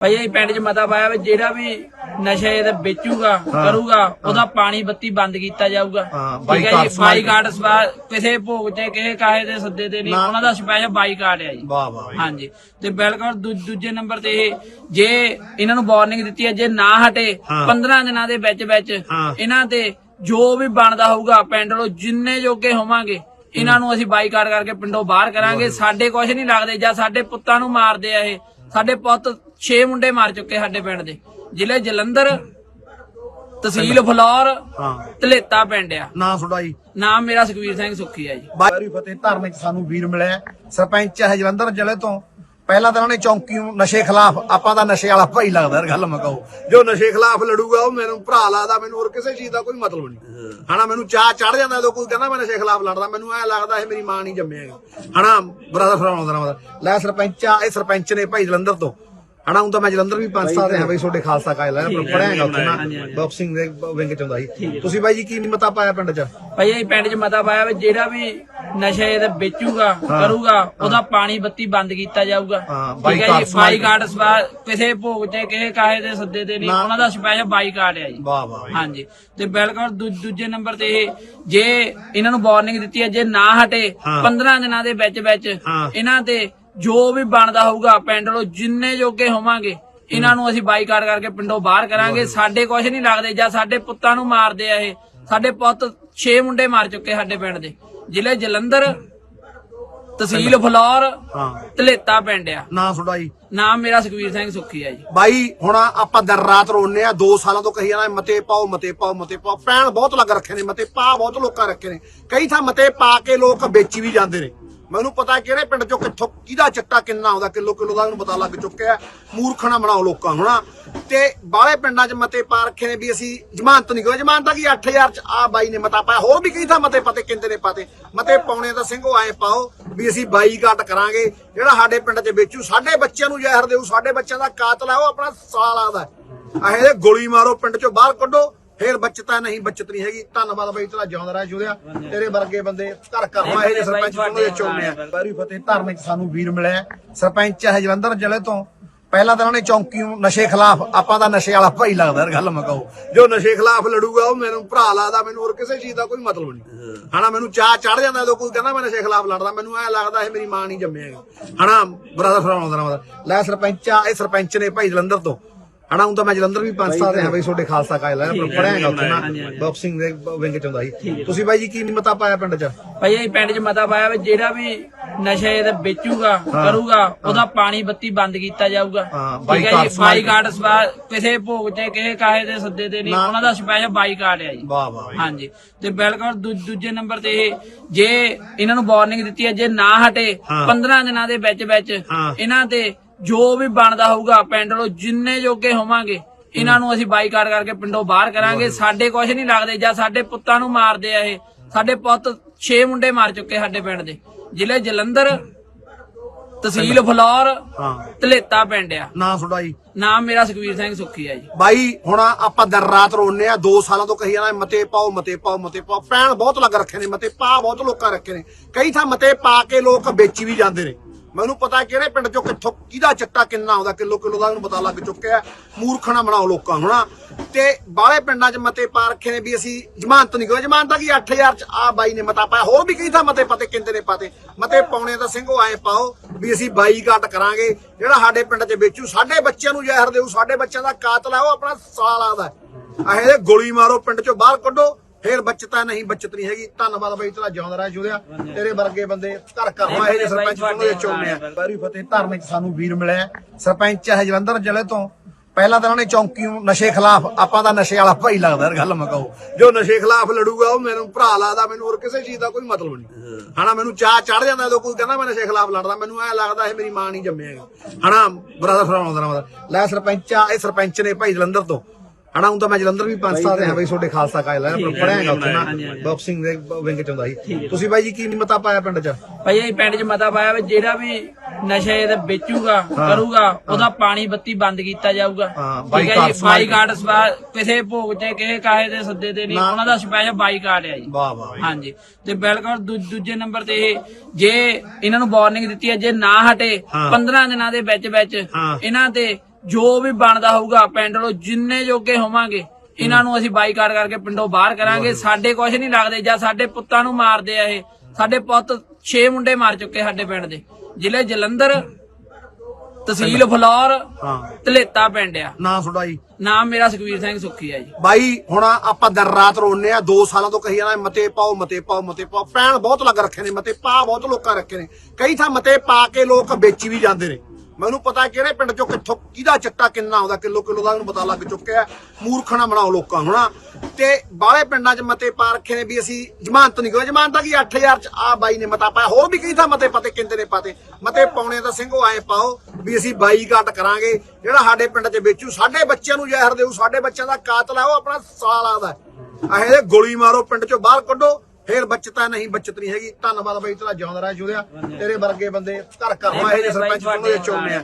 ਭਾਈ ਇਹ ਪਿੰਡ 'ਚ ਮਤਾ ਪਾਇਆ ਵੀ ਜਿਹੜਾ ਵੀ ਨਸ਼ੇ ਦਾ ਵੇਚੂਗਾ ਕਰੂਗਾ ਉਹਦਾ ਪਾਣੀ ਬੱਤੀ ਬੰਦ ਕੀਤਾ ਜਾਊਗਾ। ਹਾਂ, ਠੀਕ ਹੈ ਬਾਈਕਾਟ ਜੀ ਬਾਈਕਾਟ ਕਿਸੇ ਭੋਗ ਤੇ ਕਿਸੇ ਕਾਹੇ ਦੇ ਸੱਦੇ ਤੇ ਨਹੀਂ। ਉਹਨਾਂ ਦਾ ਸਪੈਸ਼ਲ ਬਾਈਕਾਟ ਹੈ ਜੀ। ਵਾਹ ਵਾਹ ਹਾਂਜੀ। ਤੇ ਬਿਲਕੁਲ ਦੂਜੇ ਨੰਬਰ ਤੇ ਇਹ ਜੇ ਇਹਨਾਂ ਨੂੰ ਵਾਰਨਿੰਗ ਦਿੱਤੀ ਹੈ ਜੇ ਨਾ ਹਟੇ ਹਾਂ। 15 ਦਿਨਾਂ ਦੇ ਵਿੱਚ ਵਿੱਚ। ਇਹਨਾਂ ਤੇ ਜੋ ਵੀ ਬਣਦਾ ਹੋਊਗਾ ਪਿੰਡ ਨੂੰ ਜਿੰਨੇ ਜੋਗੇ ਹੋਵਾਂਗੇ ਇਹਨਾਂ ਨੂੰ ਅਸੀਂ ਬਾਈਕਾਟ ਕਰਕੇ ਪਿੰਡੋਂ ਬਾਹਰ ਕਰਾਂਗੇ। ਸਾਡੇ ਕੁਝ ਨਹੀਂ ਲੱਗਦੇ ਜਾਂ ਸਾਡੇ ਪੁੱਤਾਂ ਨੂੰ ਮਾਰਦੇ ਆ ਇਹ। ਸਾਡੇ ਪੁੱਤ 6 ਮੁੰਡੇ ਮਾਰ ਚੁੱਕੇ ਸਾਡੇ ਪਿੰਡ ਦੇ। ਜ਼ਿਲ੍ਹੇ ਜਲੰਧਰ ਤਹਿਸੀਲ ਫਲੌਰ ਹਾਂ। ਧਲੇਤਾ ਪਿੰਡ ਆ। ਨਾ ਸੁਣਾਈ ਨਾਮ ਮੇਰਾ ਸੁਖਵੀਰ ਸਿੰਘ ਸੁੱਖੀ ਆ ਜੀ। ਬਾਰੀ ਫਤਿਹ ਧਰਮ ਚ ਸਾਨੂੰ ਵੀਰ ਮਿਲਿਆ। ਸਰਪੰਚ ਹੈ ਜਲੰਧਰ ਜ਼ਿਲ੍ਹੇ ਤੋਂ। ਪਹਿਲਾਂ ਤਾਂ ਉਹਨਾਂ ਨੇ ਚੌਂਕੀ ਨੂੰ ਨਸ਼ੇ ਖਿਲਾਫ ਆਪਾਂ ਦਾ ਨਸ਼ੇ ਵਾਲਾ ਭਾਈ ਲੱਗਦਾ ਯਾਰ ਗੱਲ ਮੈਂ ਕਹੂੰ ਜੋ ਨਸ਼ੇ ਖਿਲਾਫ ਲੜੂਗਾ ਉਹ ਮੈਨੂੰ ਭਰਾ ਲੱਗਦਾ ਮੈਨੂੰ ਹੋਰ ਕਿਸੇ ਚੀਜ਼ ਦਾ ਕੋਈ ਮਤਲਬ ਨਹੀਂ। ਹਨਾ ਮੈਨੂੰ ਚਾਹ ਚੜ ਜਾਂਦਾ ਜਦੋਂ ਕੋਈ ਕਹਿੰਦਾ ਮੈਂ ਨਸ਼ੇ ਖਿਲਾਫ ਲੜਦਾ ਮੈਨੂੰ ਐ ਲੱਗਦਾ ਇਹ ਮੇਰੀ ਮਾਂ ਨਹੀਂ ਜੰਮਿਆ ਹਨਾ ਬ੍ਰਦਰ ਫਰਾਉਣ ਦਾ ਲੈ ਸਰਪੰਚ ਆ ਇਹ ਸਰਪੰਚ ਨੇ ਭਾਈ ਜਲੰਧਰ ਤੋਂ। ਹੁਣ ਤਾਂ ਮੈਂ ਜਲੰਧਰ ਵੀ ਪੰਜ ਸਾਲ ਰਿਹਾ ਬਈ ਤੁਹਾਡੇ ਖਾਲਸਾ ਕਾਇਲ ਹੈ ਪੜਿਆਗਾ ਉੱਥੇ ਨਾ ਬਾਕਸਿੰਗ ਦੇ ਵਿੰਗ ਚ ਹੁੰਦਾ ਸੀ। ਤੁਸੀਂ ਬਾਈ ਜੀ ਕੀ ਮਤਾ ਪਾਇਆ ਪਿੰਡ ਚ? ਭਾਈ ਇਹ ਪਿੰਡ 'ਚ ਮਤਾ ਪਾਇਆ ਵੀ ਜਿਹੜਾ ਵੀ ਨਸ਼ੇ ਦਾ ਵੇਚੂਗਾ ਕਰੂਗਾ ਉਹਦਾ ਪਾਣੀ ਬੱਤੀ ਬੰਦ ਕੀਤਾ ਜਾਊਗਾ। ਹਾਂ, ਠੀਕ ਹੈ ਬਾਈਕਾਟ ਬਾਈਕਾਟ ਕਿਸੇ ਭੋਗ ਤੇ ਕਿਸੇ ਕਾਹੇ ਦੇ ਸੱਦੇ ਤੇ ਨਹੀਂ। ਉਹਨਾਂ ਦਾ ਸਪੈਸ਼ਲ ਬਾਈਕਾਟ ਹੈ ਜੀ। ਵਾਹ ਵਾਹ। ਹਾਂਜੀ। ਤੇ ਬਿਲਕੁਲ ਦੂਜੇ ਨੰਬਰ ਤੇ ਇਹ ਜੇ ਇਹਨਾਂ ਨੂੰ ਵਾਰਨਿੰਗ ਦਿੱਤੀ ਹੈ ਜੇ ਨਾ ਹਟੇ ਹਾਂ। 15 ਦਿਨਾਂ ਦੇ ਵਿੱਚ ਵਿੱਚ। ਇਹਨਾਂ ਤੇ ਜੋ ਵੀ ਬਣਦਾ ਹੋਊਗਾ ਪਿੰਡ ਨੂੰ ਜਿੰਨੇ ਜੋਗੇ ਹੋਵਾਂਗੇ ਇਹਨਾਂ ਨੂੰ ਅਸੀਂ ਬਾਈਕਾਟ ਕਰਕੇ ਪਿੰਡੋਂ ਬਾਹਰ ਕਰਾਂਗੇ। ਸਾਡੇ ਕੁਝ ਨਹੀਂ ਲੱਗਦੇ ਜਾਂ ਸਾਡੇ ਪੁੱਤਾਂ ਨੂੰ ਮਾਰਦੇ ਆ ਇਹ। ਸਾਡੇ ਪੁੱਤ 6 ਮੁੰਡੇ ਮਾਰ ਚੁੱਕੇ ਸਾਡੇ ਪਿੰਡ ਦੇ। ਜ਼ਿਲ੍ਹੇ ਜਲੰਧਰ ਤਹਿਸੀਲ ਫਲੌਰ ਹਾਂ। ਧਲੇਤਾ ਪਿੰਡ ਆ। ਨਾ ਸੁਣਾਈ ਨਾਮ ਮੇਰਾ ਸੁਖਵੀਰ ਸਿੰਘ ਸੁੱਖੀ ਆ ਜੀ। ਬਾਈ ਹੁਣ ਆਪਾਂ ਦਰ ਰਾਤ ਰੋਨੇ ਆ 2 ਸਾਲਾਂ ਤੋਂ ਕਹੀ ਜਾਣਾ ਮਤੇ ਪਾਓ ਮਤੇ ਪਾਓ ਮਤੇ ਪਾਓ। ਪੈਣ ਬਹੁਤ ਲੱਗ ਰੱਖੇ ਨੇ ਮਤੇ ਪਾ ਬਹੁਤ ਲੋਕਾਂ ਰੱਖੇ ਨੇ। ਕਈ ਥਾਂ ਮਤੇ ਪਾ ਕੇ ਲੋਕ ਵੇਚੀ ਵੀ ਜਾਂਦੇ ਨੇ। ਮੈਨੂੰ ਪਤਾ ਕਿਹੜੇ ਪਿੰਡ ਚੋਂ ਕਿੱਥੋਂ ਕਿਹਦਾ ਚਿੱਟਾ ਕਿੰਨਾ ਆਉਂਦਾ, ਕਿਲੋ ਕਿਲੋ ਦਾ ਉਹਨੂੰ ਪਤਾ ਲੱਗ ਚੁੱਕਿਆ ਮੂਰਖਣਾ ਬਣਾਓ ਲੋਕਾਂ ਨੂੰ ਨਾ। ਤੇ ਬਾਹਲੇ ਪਿੰਡਾਂ 'ਚ ਮਤੇ ਪਾ ਰੱਖੇ ਨੇ ਵੀ ਅਸੀਂ ਜ਼ਮਾਨਤ ਨਹੀਂ ਕਰੋ। ਜ਼ਮਾਨਤ ਦਾ ਕੀ? 8000 'ਚ ਆ ਬਾਈ ਨੇ ਮਤਾ ਪਾਇਆ। ਹੋਰ ਵੀ ਕਈ ਥਾਂ ਮਤੇ ਪਤੇ ਕਿੰਦੇ ਨੇ ਪਾਤੇ? ਮਤੇ ਪਾਉਣੇ ਤਾਂ ਸਿੰਘੋ ਐ ਪਾਓ ਵੀ ਅਸੀਂ ਬਾਈ ਕੱਟ ਕਰਾਂਗੇ। ਜਿਹੜਾ ਸਾਡੇ ਪਿੰਡ 'ਚ ਵੇਚੂ, ਸਾਡੇ ਬੱਚਿਆਂ ਨੂੰ ਜ਼ਹਿਰ ਦੇਊ, ਸਾਡੇ ਬੱਚਿਆਂ ਦਾ ਕਾਤਲ ਹੈ, ਉਹ ਆਪਣਾ ਸਾਲਾ ਦਾ ਹੈ। ਇਹਦੇ ਗੋਲੀ ਮਾਰੋ, ਪਿੰਡ 'ਚੋਂ ਬਾਹਰ ਕੱਢੋ। ਫੇਰ ਬਚਤਾ ਨਹੀਂ ਬਚਤ ਨਹੀਂ ਹੈਗੀ। ਧੰਨਵਾਦ ਬਾਈ ਤੇਰਾ ਜਿਉਂਦਾ ਰਹਿ ਜੁੜਿਆ। ਤੇਰੇ ਵਰਗੇ ਬੰਦੇ ਘਰ ਘਰ ਮਾ ਇਹ ਸਰਪੰਚ ਚੁਣਦੇ ਚੁਣਨੇ ਆ। ਬਾਰੀ ਫਤਿਹ ਧਰਮ 'ਚ ਸਾਨੂੰ ਵੀਰ ਮਿਲਿਆ। ਸਰਪੰਚ ਹੈ ਜਲੰਧਰ ਜ਼ਿਲ੍ਹੇ ਤੋਂ। ਪਹਿਲਾਂ ਤਾਂ ਉਹਨਾਂ ਚੌਂਕੀ ਨੂੰ ਨਸ਼ੇ ਖਿਲਾਫ ਆਪਾਂ ਦਾ ਨਸ਼ੇ ਵਾਲਾ ਭਾਈ ਲੱਗਦਾ ਗੱਲ ਮੈਂ ਕਹੂੰ। ਜੋ ਨਸ਼ੇ ਖਿਲਾਫ ਲੜੂਗਾ ਉਹ ਮੈਨੂੰ ਭਰਾ ਲੱਗਦਾ ਮੈਨੂੰ ਹੋਰ ਕਿਸੇ ਚੀਜ਼ ਦਾ ਕੋਈ ਮਤਲਬ ਨਹੀਂ। ਹਨਾ ਮੈਨੂੰ ਚਾਹ ਚੜ ਜਾਂਦਾ ਜਦੋਂ ਕੋਈ ਕਹਿੰਦਾ ਮੈਂ ਨਸ਼ੇ ਖਿਲਾਫ ਲੜਦਾ ਮੈਨੂੰ ਐ ਲੱਗਦਾ ਇਹ ਮੇਰੀ ਮਾਂ ਨਹੀਂ ਜੰਮਿਆ ਹਨਾ ਬ੍ਰਦਰ ਫਰਾਉਣ ਦਾ ਲੈ। ਸਰਪੰਚ ਆ ਇਹ ਸਰਪੰਚ ਨੇ ਭਾਈ ਜਲੰਧਰ ਤੋਂ। ਹੁਣ ਤਾਂ ਮੈਂ ਜਲੰਧਰ ਵੀ ਪੰਜ ਸਾਲ ਰਿਹਾ ਬਈ ਤੁਹਾਡੇ ਖਾਲਸਾ ਕਾਇਲ ਹੈ ਪੜਿਆਗਾ ਉੱਥੇ ਨਾ ਬਾਕਸਿੰਗ ਦੇ ਵਿੰਗ ਚ ਹੁੰਦਾ ਸੀ। ਤੁਸੀਂ ਬਾਈ ਜੀ ਕੀ ਮਤਾ ਪਾਇਆ ਪਿੰਡ ਚ? ਭਾਈ ਇਹ ਪਿੰਡ 'ਚ ਮਤਾ ਪਾਇਆ ਵੀ ਜਿਹੜਾ ਵੀ ਨਸ਼ੇ ਦਾ ਵੇਚੂਗਾ ਕਰੂਗਾ ਉਹਦਾ ਪਾਣੀ ਬੱਤੀ ਬੰਦ ਕੀਤਾ ਜਾਊਗਾ। ਹਾਂ, ਠੀਕ ਹੈ ਬਾਈਕਾਟ ਜੀ ਬਾਈਕਾਟ ਕਿਸੇ ਭੋਗ ਤੇ ਕਿਸੇ ਕਾਹੇ ਦੇ ਸੱਦੇ ਤੇ ਨਹੀਂ। ਉਹਨਾਂ ਦਾ ਸਪੈਸ਼ਲ ਬਾਈਕਾਟ ਹੈ ਜੀ। ਵਾਹ ਵਾਹ ਹਾਂਜੀ। ਤੇ ਬਿਲਕੁਲ ਦੂਜੇ ਨੰਬਰ ਤੇ ਇਹ ਜੇ ਇਹਨਾਂ ਨੂੰ ਵਾਰਨਿੰਗ ਦਿੱਤੀ ਹੈ ਜੇ ਨਾ ਹਟੇ ਹਾਂ। 15 ਦਿਨਾਂ ਦੇ ਵਿੱਚ ਵਿੱਚ। ਇਹਨਾਂ ਤੇ ਜੋ ਵੀ ਬਣਦਾ ਹੋਊਗਾ ਪਿੰਡ ਨੂੰ ਜਿੰਨੇ ਜੋਗੇ ਹੋਵਾਂਗੇ ਇਹਨਾਂ ਨੂੰ ਅਸੀਂ ਬਾਈਕਾਟ ਕਰਕੇ ਪਿੰਡੋਂ ਬਾਹਰ ਕਰਾਂਗੇ। ਸਾਡੇ ਕੁਝ ਨਹੀਂ ਲੱਗਦੇ ਜਾਂ ਸਾਡੇ ਪੁੱਤਾਂ ਨੂੰ ਮਾਰਦੇ ਆ ਇਹ। ਸਾਡੇ ਪੁੱਤ 6 ਮੁੰਡੇ ਮਾਰ ਚੁੱਕੇ ਸਾਡੇ ਪਿੰਡ ਦੇ। ਜ਼ਿਲ੍ਹੇ ਜਲੰਧਰ ਤਹਿਸੀਲ ਫਲੌਰ ਹਾਂ। ਧਲੇਤਾ ਪਿੰਡ ਆ। ਨਾ ਸੁਣਾਈ। ਨਾਮ ਮੇਰਾ ਸੁਖਵੀਰ ਸਿੰਘ ਸੁੱਖੀ ਆ ਜੀ। ਬਾਈ ਹੁਣ ਆਪਾਂ ਦਰ ਰਾਤ ਰੋਨੇ ਆ 2 ਸਾਲਾਂ ਤੋਂ ਕਹੀ ਜਾਣਾ ਮਤੇ ਪਾਓ ਮਤੇ ਪਾਓ ਮਤੇ ਪਾਓ। ਪੈਣ ਬਹੁਤ ਲੱਗ ਰੱਖੇ ਨੇ ਮਤੇ ਪਾ ਬਹੁਤ ਲੋਕਾਂ ਰੱਖੇ ਨੇ। ਕਈ ਥਾਂ ਮਤੇ ਪਾ ਕੇ ਲੋਕ ਵੇਚੀ ਵੀ ਜਾਂਦੇ ਨੇ। ਮੈਨੂੰ ਪਤਾ ਕਿਹੜੇ ਪਿੰਡ ਚੋਂ ਕਿੱਥੋਂ ਕਿਹਦਾ ਚਿੱਟਾ ਕਿੰਨਾ ਆਉਂਦਾ, ਕਿਲੋ ਕਿਲੋ ਦਾ ਉਹਨੂੰ ਪਤਾ ਲੱਗ ਚੁੱਕਿਆ ਮੂਰਖਣਾ ਬਣਾਓ ਲੋਕਾਂ ਨੂੰ ਤੇ ਬਾਹਲੇ ਪਿੰਡਾਂ 'ਚ ਮਤੇ ਪਾ ਰੱਖੇ ਨੇ ਵੀ ਅਸੀਂ ਜ਼ਮਾਨਤ ਨਹੀਂ ਕਰੋ ਜ਼ਮਾਨਤ ਕੀ? 8000 'ਚ ਆ ਬਾਈ ਨੇ ਮਤਾ ਪਾਇਆ। ਹੋਰ ਵੀ ਕਈ ਥਾਂ ਮਤੇ ਪਤੇ, ਕਿੰਦੇ ਨੇ ਪਾਤੇ। ਮਤੇ ਪਾਉਣੇ ਤਾਂ ਸਿੰਘੋ, ਐ ਪਾਓ ਵੀ ਅਸੀਂ ਬਾਈ ਕੱਟ ਕਰਾਂਗੇ। ਜਿਹੜਾ ਸਾਡੇ ਪਿੰਡ 'ਚ ਵੇਚੂ, ਸਾਡੇ ਬੱਚਿਆਂ ਨੂੰ ਜ਼ਹਿਰ ਦੇਊ, ਸਾਡੇ ਬੱਚਿਆਂ ਦਾ ਕਾਤਲ ਹੈ, ਉਹ ਆਪਣਾ ਸਾਲ ਲੱਗਦਾ ਹੈ। ਗੋਲੀ ਮਾਰੋ, ਪਿੰਡ 'ਚੋਂ ਬਾਹਰ ਕੱਢੋ। ਫੇਰ ਬਚਤਾ ਨਹੀਂ ਬਚਤ ਨਹੀਂ ਹੈਗੀ। ਧੰਨਵਾਦ ਬਾਈ ਤੇਰਾ ਜਿਉਂਦਾ ਰਹਿ ਜੁੜਿਆ। ਤੇਰੇ ਵਰਗੇ ਬੰਦੇ ਘਰ ਘਰ ਇਹ ਜਿਹੇ ਸਰਪੰਚ ਚੁਣਦੇ ਚੁਣਨੇ ਆ। ਬਾਰੀ ਫਤਿਹ ਧਰਮ 'ਚ ਸਾਨੂੰ ਵੀਰ ਮਿਲਿਆ। ਸਰਪੰਚ ਹੈ ਜਲੰਧਰ ਜ਼ਿਲ੍ਹੇ ਤੋਂ। ਪਹਿਲਾਂ ਤਾਂ ਉਹਨਾਂ ਚੌਂਕੀ ਨੂੰ ਨਸ਼ੇ ਖਿਲਾਫ ਆਪਾਂ ਦਾ ਨਸ਼ੇ ਵਾਲਾ ਭਾਈ ਲੱਗਦਾ ਯਾਰ ਗੱਲ ਮੈਂ ਕਹੂੰ ਜੋ ਨਸ਼ੇ ਖਿਲਾਫ ਲੜੂਗਾ ਉਹ ਮੈਨੂੰ ਭਰਾ ਲੱਗਦਾ ਮੈਨੂੰ ਹੋਰ ਕਿਸੇ ਚੀਜ਼ ਦਾ ਕੋਈ ਮਤਲਬ ਨਹੀਂ। ਹਨਾ ਮੈਨੂੰ ਚਾਹ ਚੜ ਜਾਂਦਾ ਜਦੋਂ ਕੋਈ ਕਹਿੰਦਾ ਮੈਂ ਨਸ਼ੇ ਖਿਲਾਫ ਲੜਦਾ ਮੈਨੂੰ ਐ ਲੱਗਦਾ ਇਹ ਮੇਰੀ ਮਾਂ ਨਹੀਂ ਜੰਮਿਆ ਹਨਾ ਬ੍ਰਦਰ ਫਰਾਉਣ ਦਾ ਲੈ ਸਰਪੰਚ ਆ ਇਹ ਸਰਪੰਚ ਨੇ ਭਾਈ ਜਲੰਧਰ ਤੋਂ। ਹੁਣ ਤਾਂ ਮੈਂ ਜਲੰਧਰ ਵੀ ਪੰਜ ਸਾਲ ਰਿਹਾ ਬਈ ਤੁਹਾਡੇ ਖਾਲਸਾ ਕਾਇਲ ਹੈ ਪੜਿਆਗਾ ਉੱਥੇ ਨਾ ਬਾਕਸਿੰਗ ਦੇ ਵਿੰਗ ਚ ਹੁੰਦਾ ਸੀ। ਤੁਸੀਂ ਬਾਈ ਜੀ ਕੀ ਮਤਾ ਪਾਇਆ ਪਿੰਡ ਚ? ਭਾਈ ਇਹ ਪਿੰਡ 'ਚ ਮਤਾ ਪਾਇਆ ਵੀ ਜਿਹੜਾ ਵੀ ਨਸ਼ੇ ਦਾ ਵੇਚੂਗਾ ਕਰੂਗਾ ਉਹਦਾ ਪਾਣੀ ਬੱਤੀ ਬੰਦ ਕੀਤਾ ਜਾਊਗਾ। ਠੀਕ ਹੈ ਜੀ ਬਾਈਕਾਟ ਸਵਾ ਕਿਸੇ ਭੋਗ ਤੇ ਕਿਸੇ ਕਾਹੇ ਦੇ ਸੱਦੇ ਤੇ ਨਹੀਂ। ਉਹਨਾਂ ਦਾ ਸਪੈਸ਼ਲ ਬਾਈਕਾਟ ਹੈ ਜੀ। ਵਾਹ ਵਾਹ ਹਾਂਜੀ। ਤੇ ਬਿਲਕੁਲ ਦੂਜੇ ਨੰਬਰ ਤੇ ਇਹ ਜੇ ਇਹਨਾਂ ਨੂੰ ਵਾਰਨਿੰਗ ਦਿੱਤੀ ਹੈ ਜੇ ਨਾ ਹਟੇ ਹਾਂ। 15 ਦਿਨਾਂ ਦੇ ਵਿੱਚ ਵਿੱਚ। ਇਹਨਾਂ ਤੇ ਜੋ ਵੀ ਬਣਦਾ ਹੋਊਗਾ ਪਿੰਡ ਨੂੰ ਜਿੰਨੇ ਜੋਗੇ ਹੋਵਾਂਗੇ ਇਹਨਾਂ ਨੂੰ ਅਸੀਂ ਬਾਈਕਾਟ ਕਰਕੇ ਪਿੰਡੋਂ ਬਾਹਰ ਕਰਾਂਗੇ। ਸਾਡੇ ਕੁਝ ਨਹੀਂ ਲੱਗਦੇ ਜਾਂ ਸਾਡੇ ਪੁੱਤਾਂ ਨੂੰ ਮਾਰਦੇ ਆ ਇਹ। ਸਾਡੇ ਪੁੱਤ 6 ਮੁੰਡੇ ਮਾਰ ਚੁੱਕੇ ਸਾਡੇ ਪਿੰਡ ਦੇ। ਜ਼ਿਲ੍ਹੇ ਜਲੰਧਰ ਤਹਿਸੀਲ ਫਲੌਰ ਹਾਂ। ਧਲੇਤਾ ਪਿੰਡ ਆ। ਨਾ ਤੁਹਾਡਾ ਜੀ। ਨਾਮ ਮੇਰਾ ਸੁਖਵੀਰ ਸਿੰਘ ਸੁੱਖੀ ਆ ਜੀ। ਬਾਈ ਹੁਣ ਆਪਾਂ ਦਰ ਰਾਤ ਰੋਨੇ ਆ 2 ਸਾਲਾਂ ਤੋਂ ਕਹੀ ਜਾਣਾ ਮਤੇ ਪਾਓ ਮਤੇ ਪਾਓ ਮਤੇ ਪਾਓ। ਪੈਣ ਬਹੁਤ ਲੱਗ ਰੱਖੇ ਨੇ ਮਤੇ ਪਾ ਬਹੁਤ ਲੋਕਾਂ ਰੱਖੇ ਨੇ। ਕਈ ਥਾਂ ਮਤੇ ਪਾ ਕੇ ਲੋਕ ਵੇਚੀ ਵੀ ਜਾਂਦੇ ਨੇ। ਮੈਨੂੰ ਪਤਾ ਕਿਹੜੇ ਪਿੰਡ ਚੋਂ ਕਿੱਥੋਂ ਕਿਹਦਾ ਚਿੱਟਾ ਕਿੰਨਾ ਆਉਂਦਾ, ਕਿਲੋ ਕਿਲੋ ਦਾ ਮੈਨੂੰ ਪਤਾ ਲੱਗ ਚੁੱਕਿਆ ਮੂਰਖਣਾ ਬਣਾਓ ਲੋਕਾਂ ਨੂੰ ਤੇ ਬਾਹਲੇ ਪਿੰਡਾਂ 'ਚ ਮਤੇ ਪਾ ਰੱਖੇ ਨੇ ਵੀ ਅਸੀਂ ਜ਼ਮਾਨਤ ਨਹੀਂ ਕਰੋ ਜ਼ਮਾਨਤ ਦਾ ਕੀ 8000 'ਚ ਆ ਬਾਈ ਨੇ ਮਤਾ ਪਾਇਆ। ਹੋਰ ਵੀ ਕਈ ਥਾਂ ਮਤੇ ਪਤੇ ਕਿੰਦੇ ਨੇ ਪਾਤੇ। ਮਤੇ ਪਾਉਣੇ ਤਾਂ ਸਿੰਘੋ ਆਏ ਪਾਓ ਵੀ ਅਸੀਂ ਬਾਈਕਾਟ ਕਰਾਂਗੇ। ਜਿਹੜਾ ਸਾਡੇ ਪਿੰਡ 'ਚ ਵੇਚੂ, ਸਾਡੇ ਬੱਚਿਆਂ ਨੂੰ ਜ਼ਹਿਰ ਦੇਊ, ਸਾਡੇ ਬੱਚਿਆਂ ਦਾ ਕਾਤਲ ਹੈ, ਉਹ ਆਪਣਾ ਸਾਲਾ ਦਾ ਹੈ। ਗੋਲੀ ਮਾਰੋ, ਪਿੰਡ 'ਚੋਂ ਬਾਹਰ ਕੱਢੋ। ਫੇਰ ਬੱਚਤਾ ਨਹੀਂ ਬੱਚਤ ਨਹੀਂ ਹੈਗੀ। ਧੰਨਵਾਦ ਬਾਈ ਤੇਰਾ ਜਿਉਂਦਾ ਰਹਿ ਜੁੜਿਆ। ਤੇਰੇ ਵਰਗੇ ਬੰਦੇ ਘਰ ਘਰ ਇਹ ਸਰਪੰਚ ਚੁਣੋ ਚੁਣਨੇ ਆ